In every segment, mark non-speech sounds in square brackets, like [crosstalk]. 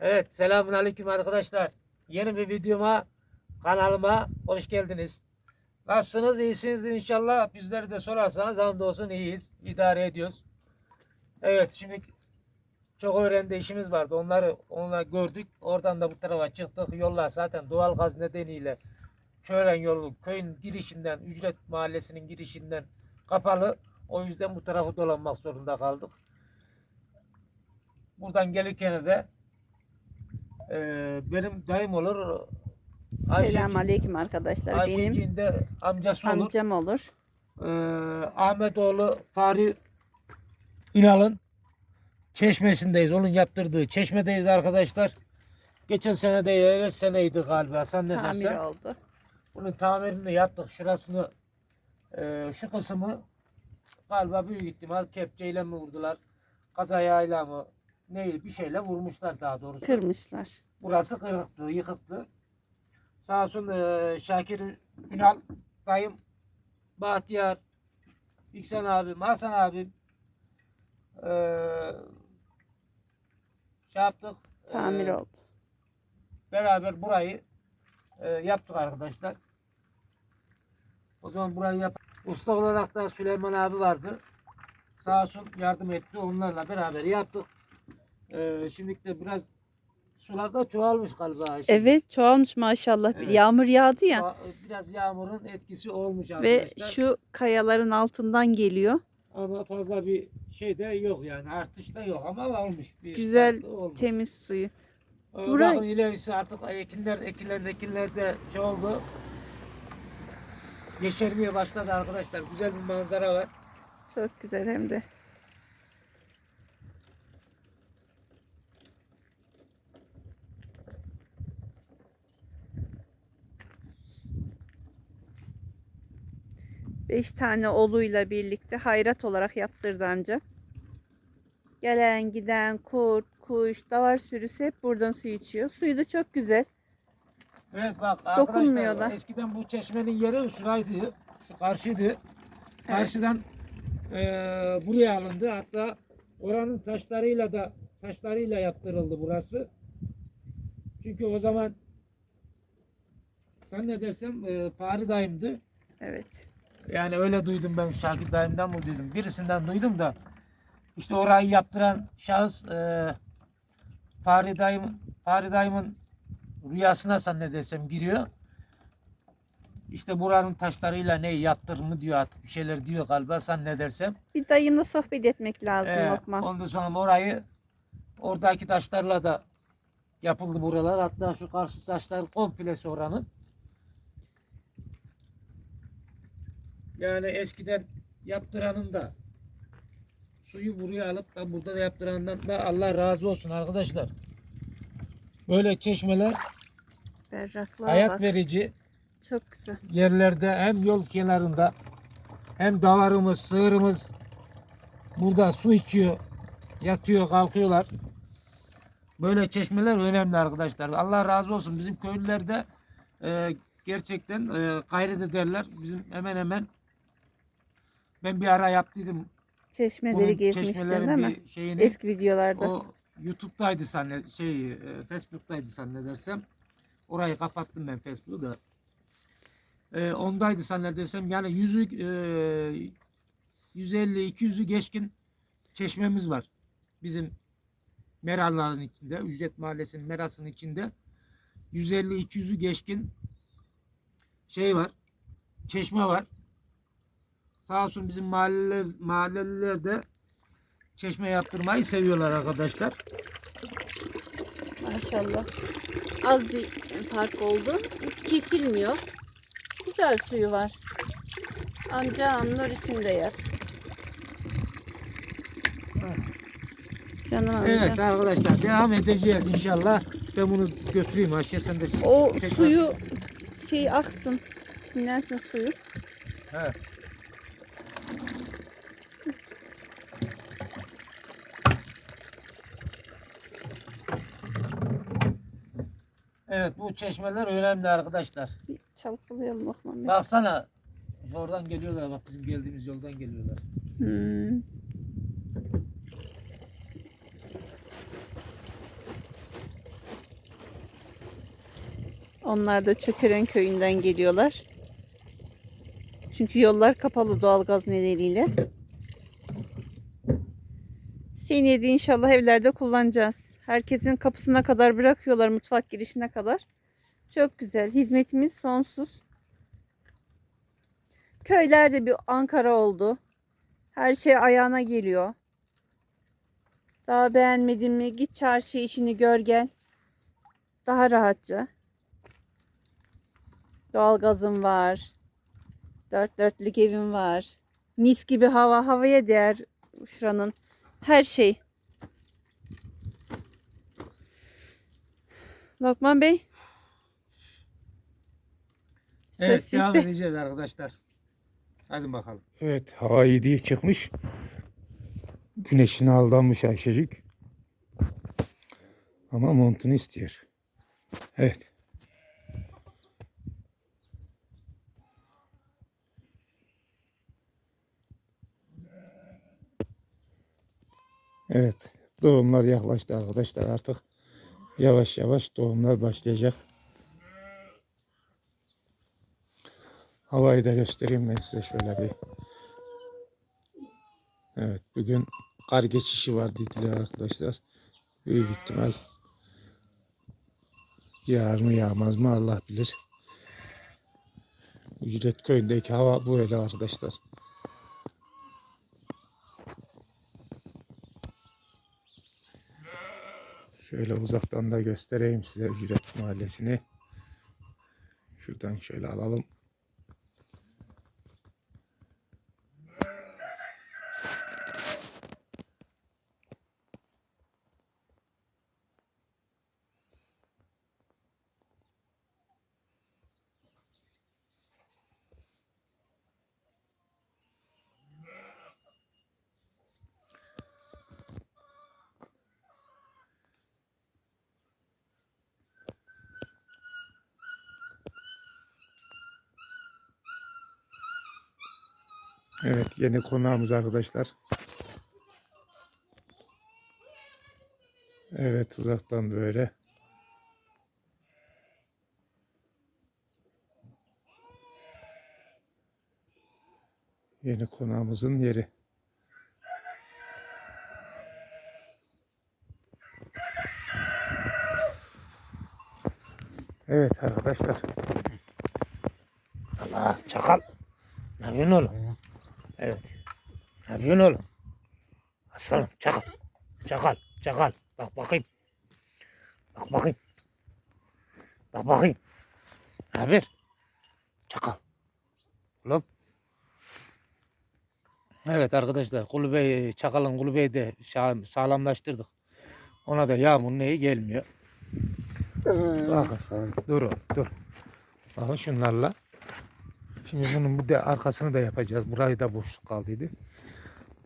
Evet, selamun aleyküm arkadaşlar. Yeni bir videoma, kanalıma hoş geldiniz. Nasılsınız? İyisinizdir inşallah. Bizleri de sorarsanız hamdolsun iyiyiz. İdare ediyoruz. Evet, şimdi çok öğrendi işimiz vardı. Onları onunla gördük. Oradan da bu tarafa çıktık. Yollar zaten doğal gaz nedeniyle Kören yolu köyün girişinden, Ücret Mahallesi'nin girişinden kapalı. O yüzden bu tarafı dolanmak zorunda kaldık. Buradan gelirken de e, benim dayım olur. Selam aleyküm arkadaşlar. Benim Ayşeciğin de amcası olur. amcam olur. Ee, Ahmetoğlu Fahri Ünal'ın çeşmesindeyiz. Onun yaptırdığı çeşmedeyiz arkadaşlar. Geçen sene değil, evet seneydi galiba. Sen ne Tamir dersen. oldu. Bunun tamirini yaptık. Şurasını e, şu kısmı galiba büyük ihtimal kepçeyle mi vurdular? Kazayayla mı? Ne bir şeyle vurmuşlar daha doğrusu. Kırmışlar. Burası kırıktı, yıkıktı. Sağ olsun eee, Şakir Ünal dayım, Bahtiyar, İksan abim, Hasan abim eee şey yaptık. Tamir eee, oldu. Beraber burayı eee, yaptık arkadaşlar. O zaman burayı yap. Usta olarak da Süleyman abi vardı. Sağ olsun yardım etti. Onlarla beraber yaptık. Eee şimdi de biraz sular da çoğalmış galiba. Ayşe. Evet çoğalmış maşallah. Evet. Yağmur yağdı ya. Biraz yağmurun etkisi olmuş Ve arkadaşlar. şu kayaların altından geliyor. Ama fazla bir şey de yok yani artış da yok ama olmuş. Bir Güzel, olmuş. Temiz suyu. Ee, Burayı- Bakın ilerisi artık ekinler, ekilen ekinler de şey oldu. Yeşermeye başladı arkadaşlar. Güzel bir manzara var. Çok güzel hem de. Beş tane oluyla birlikte hayrat olarak yaptırdı amca. Gelen giden kurt, kuş, davar sürüsü hep buradan su içiyor. Suyu da çok güzel. Evet bak Dokunmuyor arkadaşlar da. eskiden bu çeşmenin yeri şuraydı. Şu karşıydı. Karşıdan eee, buraya alındı. Hatta oranın taşlarıyla da taşlarıyla yaptırıldı burası. Çünkü o zaman sen ne dersem eee Fahri dayımdı. Evet. Yani öyle duydum ben Şakir dayımdan mı duydum? Birisinden duydum da işte orayı yaptıran şahıs eee Fahri dayım Fahri dayımın rüyasına zannedersem giriyor. İşte buranın taşlarıyla ne yaptır mı diyor artık bir şeyler diyor galiba zannedersem. Bir dayımla sohbet etmek lazım Ee, Lokman. ondan sonra orayı oradaki taşlarla da yapıldı buralar. Hatta şu karşı taşlar komplesi oranın. Yani eskiden yaptıranın da suyu buraya alıp da burada da yaptırandan da Allah razı olsun arkadaşlar. Böyle çeşmeler Berraklığa hayat bak. verici Çok güzel. yerlerde hem yol kenarında hem davarımız, sığırımız burada su içiyor, yatıyor, kalkıyorlar. Böyle çeşmeler önemli arkadaşlar. Allah razı olsun. Bizim köylüler de e, gerçekten e, gayret ederler. Bizim hemen hemen ben bir ara yaptıydım. Çeşmeleri Bunun gezmiştin çeşmelerin değil mi? bir şeyini. Eski videolarda. O YouTube'daydı zannet şey e, Facebook'taydı zannedersem. Orayı kapattım ben Facebook'u da. E, ondaydı zannedersem. Yani yüzü e, 150 200'ü geçkin çeşmemiz var. Bizim Meralların içinde, Ücret Mahallesi'nin Meras'ın içinde 150 200'ü geçkin şey var. Çeşme var. Sağ olsun bizim mahalleler, mahalleliler de çeşme yaptırmayı seviyorlar arkadaşlar. Maşallah. Az bir fark oldu. Hiç kesilmiyor. Güzel suyu var. Amca nur içinde yat. Canım amca. Evet arkadaşlar devam edeceğiz inşallah. Ben bunu götüreyim Ayşe sen de. O tekrar- suyu şey aksın. Dinlensin suyu. Evet. Evet bu çeşmeler önemli arkadaşlar. Bir çalkalayalım Bey. Baksana oradan geliyorlar bak bizim geldiğimiz yoldan geliyorlar. Hmm. Onlar da Çökeren köyünden geliyorlar. Çünkü yollar kapalı doğalgaz nedeniyle. Seneye de inşallah evlerde kullanacağız. Herkesin kapısına kadar bırakıyorlar mutfak girişine kadar. Çok güzel. Hizmetimiz sonsuz. Köylerde bir Ankara oldu. Her şey ayağına geliyor. Daha beğenmedin mi? Git çarşı işini gör gel. Daha rahatça. Doğalgazım var. Dört dörtlük evim var. Mis gibi hava. Havaya değer şuranın. Her şey. Lokman Bey. Evet Söz devam sizde. edeceğiz arkadaşlar. Hadi bakalım. Evet hava iyi diye çıkmış. Güneşine aldanmış Ayşecik. Ama montunu istiyor. Evet. Evet. Doğumlar yaklaştı arkadaşlar artık. Yavaş yavaş doğumlar başlayacak. Havayı da göstereyim ben size şöyle bir. Evet bugün kar geçişi var dediler arkadaşlar. Büyük ihtimal yağar mı yağmaz mı Allah bilir. Ücret köyündeki hava böyle arkadaşlar. Şöyle uzaktan da göstereyim size Ücret Mahallesi'ni. Şuradan şöyle alalım. Evet yeni konağımız arkadaşlar. Evet uzaktan böyle. Yeni konağımızın yeri. Evet arkadaşlar. Allah çakal. Ne yapıyorsun oğlum? Evet. Ne yapıyorsun oğlum? Aslanım çakal. Çakal. Çakal. Bak bakayım. Bak bakayım. Bak bakayım. Ne haber? Çakal. Oğlum. Evet arkadaşlar kulübeyi, Çakal'ın kulübeyi de sağlamlaştırdık. Ona da yağmur neyi gelmiyor. Bakın dur oğlum, dur. Bakın şunlarla. Şimdi bunun bir de arkasını da yapacağız. Burayı da boşluk kaldıydı.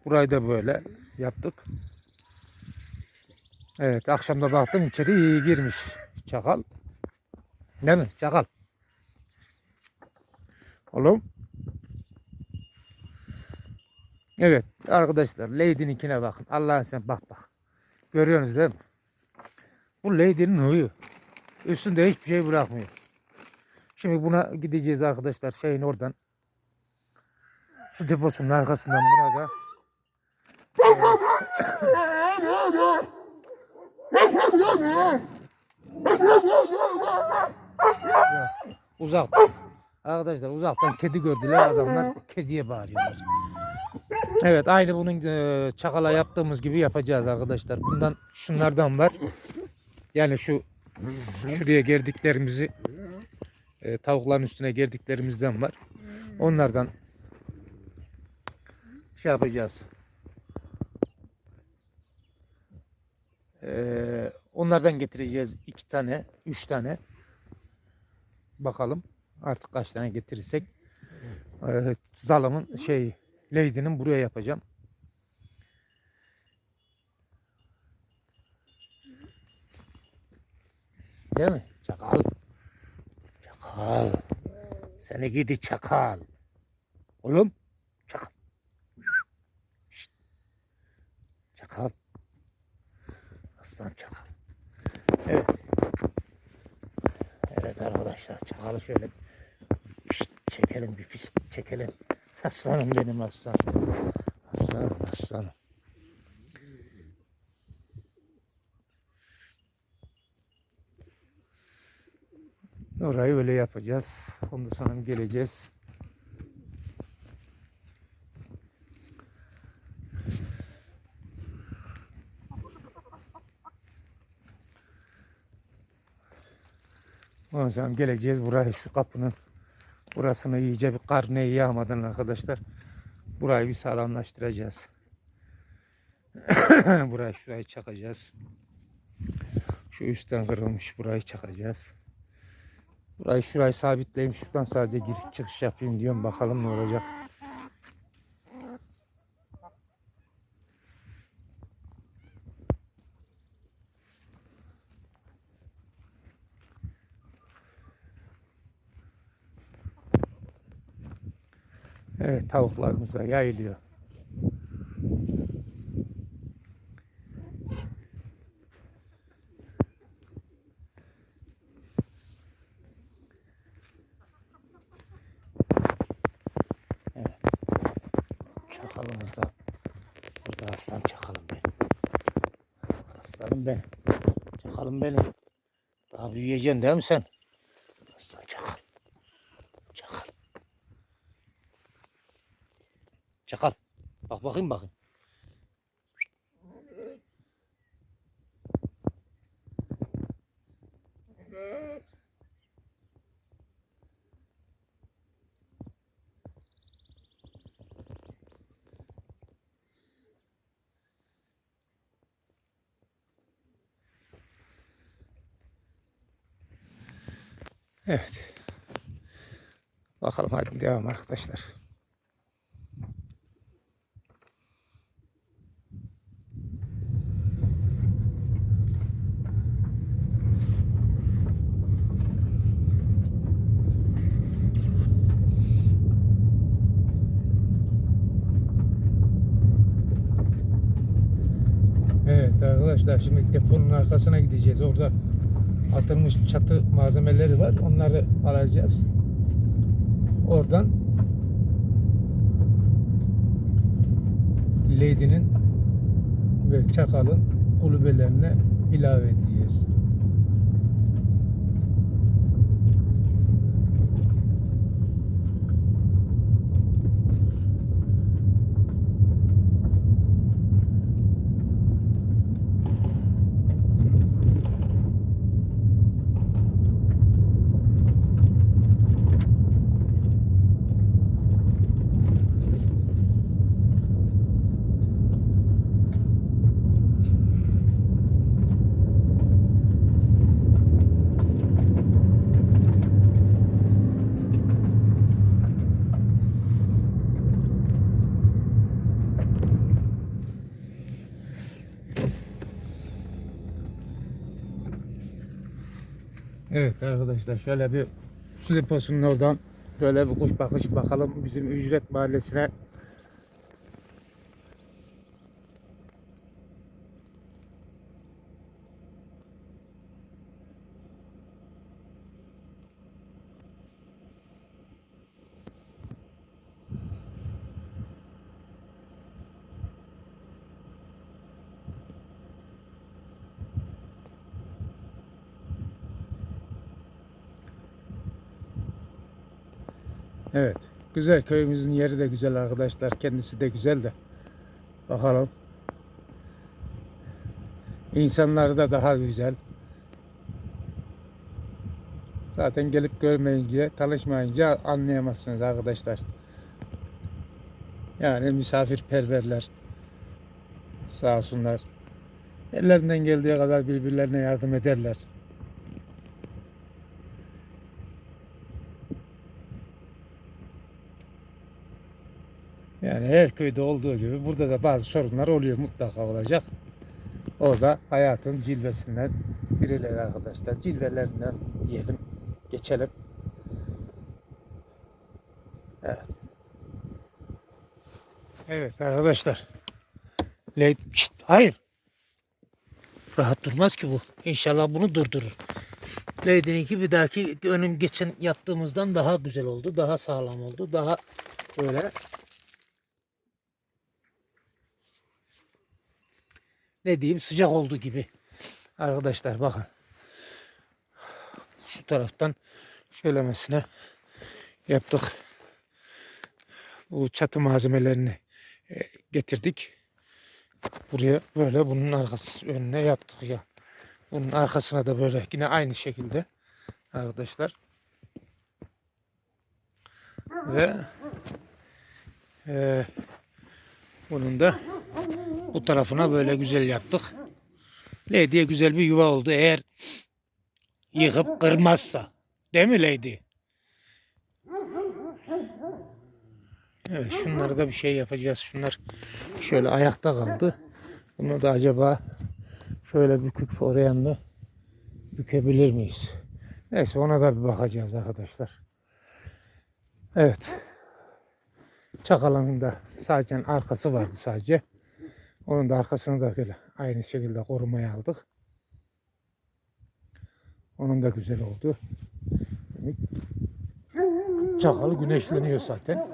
Burayı da böyle yaptık. Evet akşamda baktım içeri iyi girmiş çakal. Değil mi çakal? Oğlum. Evet arkadaşlar Lady'ninkine bakın. Allah'ın sen bak bak. Görüyorsunuz değil mi? Bu Lady'nin huyu. Üstünde hiçbir şey bırakmıyor. Şimdi buna gideceğiz arkadaşlar şeyin oradan. Su deposunun arkasından buna da. Uzak. Arkadaşlar uzaktan kedi gördüler adamlar kediye bağırıyorlar. Evet aynı bunun e, çakala yaptığımız gibi yapacağız arkadaşlar. Bundan şunlardan var. Yani şu şuraya gerdiklerimizi e, tavukların üstüne gerdiklerimizden var. Onlardan şey yapacağız. E, onlardan getireceğiz iki tane, üç tane. Bakalım artık kaç tane getirirsek. E, zalımın şey, Lady'nin buraya yapacağım. Değil mi? Çakal. Çakal. Seni gidi çakal. Oğlum. Çakal. Şşt. Çakal. Aslan çakal. Evet. Evet arkadaşlar çakalı şöyle Şşt, çekelim bir fis çekelim. Aslanım benim aslanım. Aslanım aslanım. Orayı öyle yapacağız. Ondan sonra geleceğiz. Ondan sonra geleceğiz buraya şu kapının burasını iyice bir karneyi yağmadan arkadaşlar burayı bir sağlamlaştıracağız. [coughs] burayı şurayı çakacağız. Şu üstten kırılmış burayı çakacağız. Burayı şurayı sabitleyeyim. Şuradan sadece girip çıkış yapayım diyorum. Bakalım ne olacak. Evet tavuklarımız da yayılıyor. Evet. Çakalımız da burada aslan çakalım benim. Aslanım benim. Çakalım benim. Daha büyüyeceksin değil mi sen? Aslan çakal. Çakal. Çakal. Bak bakayım bakayım. Evet. Bakalım hadi devam arkadaşlar. Evet arkadaşlar şimdi deponun arkasına gideceğiz. Orada atılmış çatı malzemeleri var. Onları alacağız. Oradan Lady'nin ve Çakal'ın kulübelerine ilave edeceğiz. Evet arkadaşlar şöyle bir su deposunun oradan şöyle bir kuş bakış bakalım bizim ücret mahallesine. Evet. Güzel köyümüzün yeri de güzel arkadaşlar. Kendisi de güzel de. Bakalım. İnsanları da daha güzel. Zaten gelip görmeyince, tanışmayınca anlayamazsınız arkadaşlar. Yani misafirperverler. Sağ olsunlar. Ellerinden geldiği kadar birbirlerine yardım ederler. Yani her köyde olduğu gibi burada da bazı sorunlar oluyor mutlaka olacak. O da hayatın cilvesinden birileri arkadaşlar. Cilvelerinden diyelim. Geçelim. Evet. Evet arkadaşlar. Le Şşt, hayır. Rahat durmaz ki bu. İnşallah bunu durdurur. Lady'ninki bir dahaki önüm geçen yaptığımızdan daha güzel oldu. Daha sağlam oldu. Daha böyle ne diyeyim sıcak oldu gibi. Arkadaşlar bakın. Şu taraftan şöylemesine yaptık. Bu çatı malzemelerini e, getirdik. Buraya böyle bunun arkası önüne yaptık ya. Bunun arkasına da böyle yine aynı şekilde arkadaşlar. Ve e, bunun da bu tarafına böyle güzel yaptık. Lady'ye güzel bir yuva oldu eğer yıkıp kırmazsa. Değil mi Lady? Evet şunları da bir şey yapacağız. Şunlar şöyle ayakta kaldı. Bunu da acaba şöyle büküp oraya mı bükebilir miyiz? Neyse ona da bir bakacağız arkadaşlar. Evet. Çakalın da sadece arkası vardı sadece. Onun da arkasını da böyle aynı şekilde korumaya aldık. Onun da güzel oldu. Çakal güneşleniyor zaten.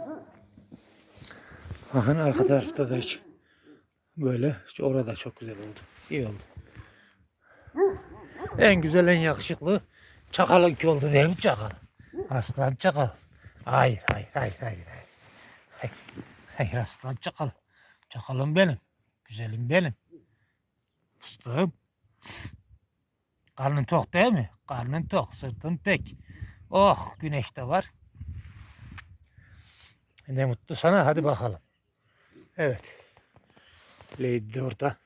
Bakın arka tarafta da hiç böyle orada çok güzel oldu. İyi oldu. En güzel en yakışıklı çakalınki oldu değil mi çakal? Aslan çakal. Hayır hayır hayır hayır. Hayır, hayır, hayır aslan çakal. Çakalım benim. Güzelim benim. Fıstığım. Karnın tok değil mi? Karnın tok. Sırtın pek. Oh güneş de var. Ne mutlu sana. Hadi bakalım. Evet. Lady de orada.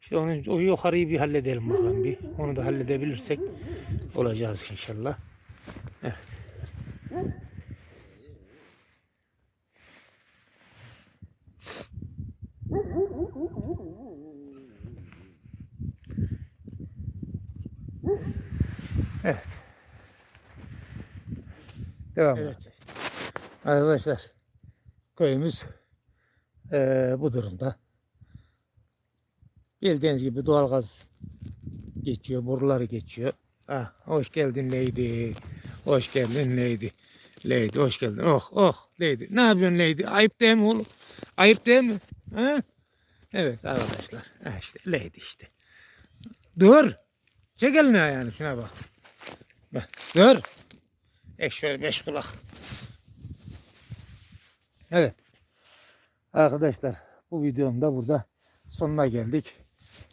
İşte onu, o yukarıyı bir halledelim bakalım bir. Onu da halledebilirsek olacağız inşallah. Evet. Evet. Devam. Evet. Arkadaşlar köyümüz eee, bu durumda. Bildiğiniz gibi doğalgaz geçiyor, boruları geçiyor. Ah, hoş geldin Lady. Hoş geldin Lady. Lady hoş geldin. Oh oh Lady. Ne yapıyorsun Lady? Ayıp değil mi oğlum? Ayıp değil mi? Ha? Evet arkadaşlar. Ha işte Lady işte. Dur. Çek elini ayağını şuna bak. Dur. Ek şöyle beş kulak. Evet. Arkadaşlar bu videonun da burada sonuna geldik.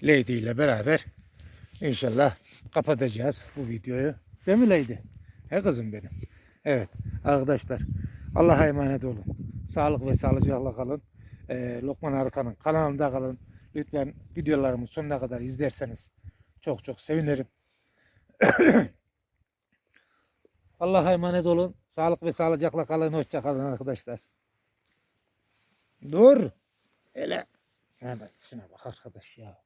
Lady ile beraber inşallah kapatacağız bu videoyu. Değil mi Lady? He kızım benim. Evet arkadaşlar Allah'a emanet olun. Sağlık ve sağlıcakla kalın. Ee, Lokman Arkan'ın kanalında kalın. Lütfen videolarımı sonuna kadar izlerseniz çok çok sevinirim. [clears throat] Allah'a emanet olun. Sağlık ve sağlıcakla kalın. Hoşça kalın arkadaşlar. Dur. Hele. Şuna bak, şuna bak arkadaş ya.